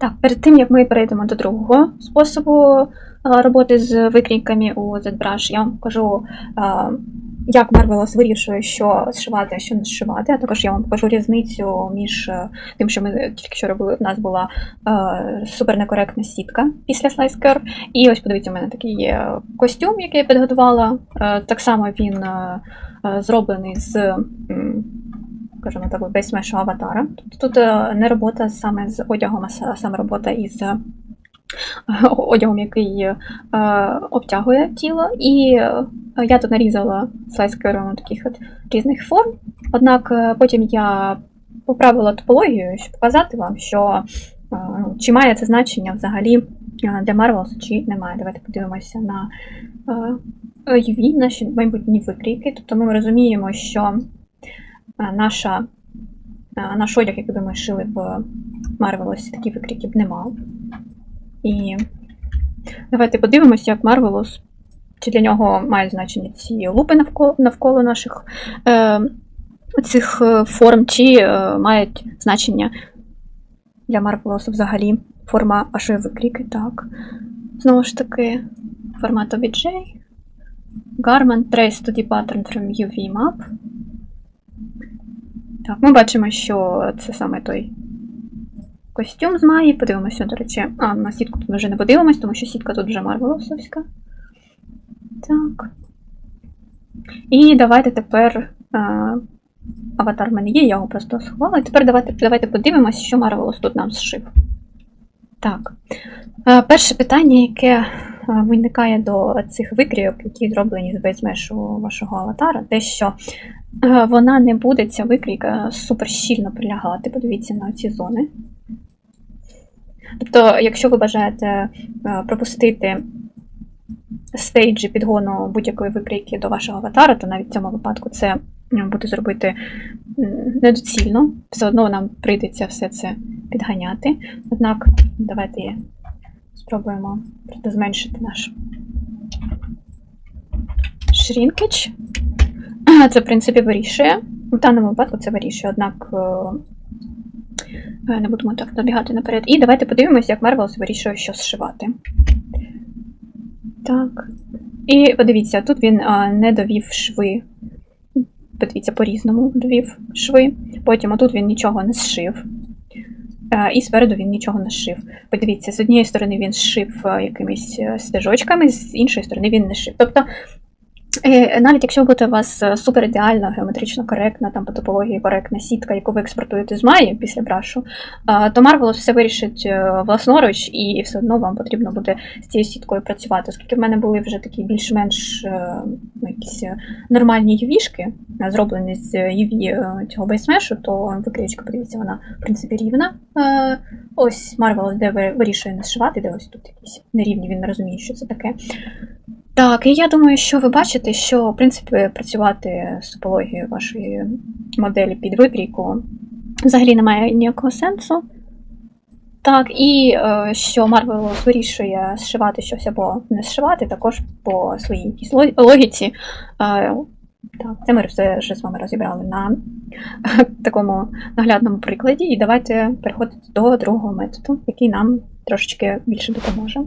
Так, перед тим як ми перейдемо до другого способу е, роботи з викрійками у ZBrush, я вам покажу, е, як Marvelous вирішує, що зшивати, а що не зшивати. А також я вам покажу різницю між е, тим, що ми тільки що робили. У нас була супернекоректна сітка після Slice Curve. І ось подивіться, у мене такий є костюм, який я підготувала. Так само він зроблений з. Скажімо так, без мешу аватара. Тобто тут е, не робота саме з одягом, а саме робота із е, одягом, який е, обтягує тіло. І е, я тут нарізала слайскером таких от різних форм. Однак потім я поправила топологію, щоб показати вам, що е, ну, чи має це значення взагалі для Marvels, чи немає. Давайте подивимося на е, UV, наші майбутні викрійки. Тобто ми розуміємо, що наша, наш одяг, який би ми шили в такі викрійки б не мав. І давайте подивимося, як Marvelous, чи для нього мають значення ці лупи навколо, навколо наших е, цих е, форм, чи е, мають значення для Marvelous взагалі форма вашої викрійки. Так. Знову ж таки, формат OBJ. Garment Trace 2D Pattern from UV Map. Так, ми бачимо, що це саме той костюм з Маї. Подивимося, до речі. А, на сітку тут вже не подивимось, тому що сітка тут вже марвелосовська. Так. І давайте тепер. А, аватар в мене є, я його просто сховала. І тепер давайте, давайте подивимося, що Марвелос тут нам зшив. Так. А, перше питання, яке виникає до цих викрійок, які зроблені з безмешу вашого аватара, те, що е, вона не буде, ця викрійка, супер щільно прилягати. Подивіться на ці зони. Тобто, якщо ви бажаєте е, пропустити стейджі підгону будь-якої викрійки до вашого аватара, то навіть в цьому випадку це буде зробити недоцільно. Все одно нам прийдеться все це підганяти. Однак, давайте спробуємо зменшити наш шрінкіч. Це, в принципі, вирішує. В даному випадку це вирішує, однак е, е, не будемо так забігати наперед. І давайте подивимося, як Marvels вирішує, що зшивати. Так. І подивіться, тут він а, не довів шви. Подивіться, по-різному довів шви. Потім отут він нічого не зшив. Е, І спереду він нічого не шив. Подивіться, з однієї сторони він зшив е, якимись е, стежочками, з іншої сторони він не шив. Тобто, е, навіть якщо буде у вас е, супер ідеальна, геометрично коректна, там по топології коректна сітка, яку ви експортуєте з Маї після брашу, е, то Marvelous все вирішить е, власноруч, і все одно вам потрібно буде з цією сіткою працювати. Оскільки в мене були вже такі більш-менш ну, якісь нормальні е, зроблені з UV цього бейсмешу, то викричка, подивіться, вона в принципі рівна. Ось Marvelous, де вирішує не зшивати, де ось тут якісь нерівні, він не розуміє, що це таке. Так, і я думаю, що ви бачите, що в принципі працювати з топологією вашої моделі під викрійку взагалі немає ніякого сенсу. Так, і е, що Marvelous вирішує зшивати щось або не зшивати, також по своїй якійсь логіці. Е, так, це ми все вже з вами розібрали на такому наглядному прикладі. І давайте переходити до другого методу, який нам трошечки більше допоможе.